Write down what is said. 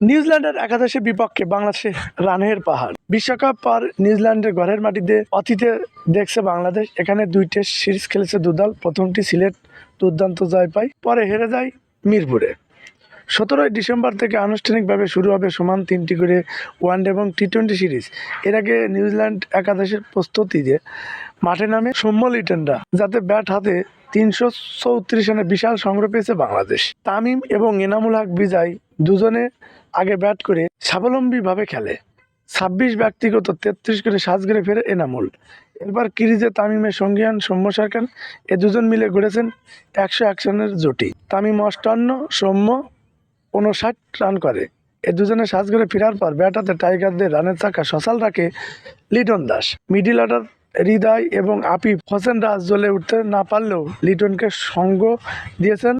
নিউজিল্যান্ডের একাদশের বিপক্ষে বাংলাদেশের রানের পাহাড়। বিশ্বকাপ পর নিউজিল্যান্ডের ঘরের মাটিতে অতীতে দেখছে বাংলাদেশ। এখানে দুই টেস্ট সিরিজ খেলেছে দুদল। প্রথমটি সিলেট দুর্দান্ত জয় পায়, পরে হেরে যায় মিরপুরে। সতেরোই ডিসেম্বর থেকে আনুষ্ঠানিকভাবে শুরু হবে সমান তিনটি করে ওয়ানডে এবং টি টোয়েন্টি সিরিজ। এর আগে নিউজিল্যান্ড একাদশের প্রস্তুতিতে মাঠে নামে সৌম্য লিটনরা, যাতে ব্যাট হাতে তিনশো চৌত্রিশ রানে বিশাল সংগ্রহ পেয়েছে বাংলাদেশ। তামিম এবং এনামুল হক বিজয় দুজনে আগে ব্যাট করে স্বাবলম্বীভাবে খেলে। ছাব্বিশ ব্যক্তিগত তেত্রিশ করে সাজগড়ে ফেরে এনামুল। এরপর কিরিজে তামিমের সঙ্গীয়ান সৌম্য সরকার। এ দুজন মিলে গড়েছেন একশো এক রানের জুটি। তামিম অষ্টান্ন, সৌম্য উনষাট রান করে। এ দুজনে সাজ করে ফেরার পর ব্যাট হাতে টাইগারদের রানের চাকা সচাল রাখে লিটন দাস। মিডিল অর্ডার হৃদয় এবং আপিফ হোসেন রাজ জ্বলে উঠতে না পারলেও লিটনকে সঙ্গ দিয়েছেন